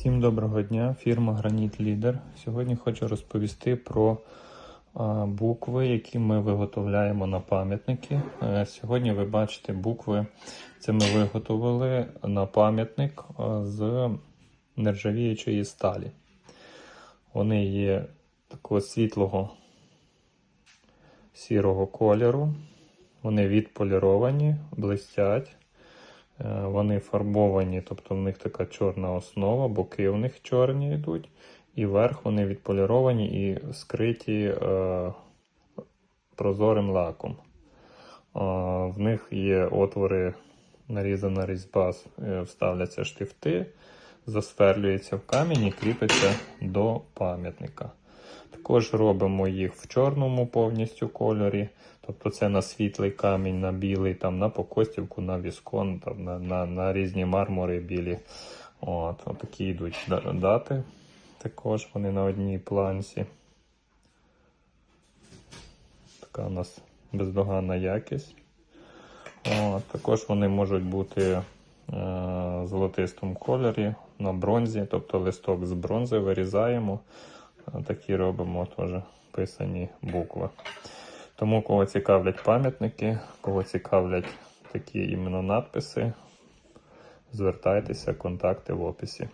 Всім доброго дня, фірма Граніт Лідер. Сьогодні хочу розповісти про букви, які ми виготовляємо на пам'ятники. Е, Сьогодні ви бачите букви. Це ми виготовили на пам'ятник з нержавіючої сталі. Вони є такого світлого сірого кольору. Вони відполіровані, блистять. Е, Вони фарбовані, тобто в них така чорна основа, боки в них чорні йдуть, і верх вони відполіровані і скриті е, прозорим лаком. Е, в них є отвори, нарізана різьба, е, вставляться штифти, засверлюється в камінь і кріпиться до пам'ятника. Також робимо їх в чорному повністю кольорі. Тобто це на світлий камінь, на білий, там, на покостівку, на віскон, там, на, на, на різні мармури білі. От, такі йдуть дати. Також вони на одній планці. Така у нас бездоганна якість. От, також вони можуть бути е, в золотистому кольорі на бронзі, тобто листок з бронзи вирізаємо. Такі робимо теж писані букви. Тому, кого цікавлять пам'ятники, кого цікавлять такі іменно надписи, звертайтеся, контакти в описі.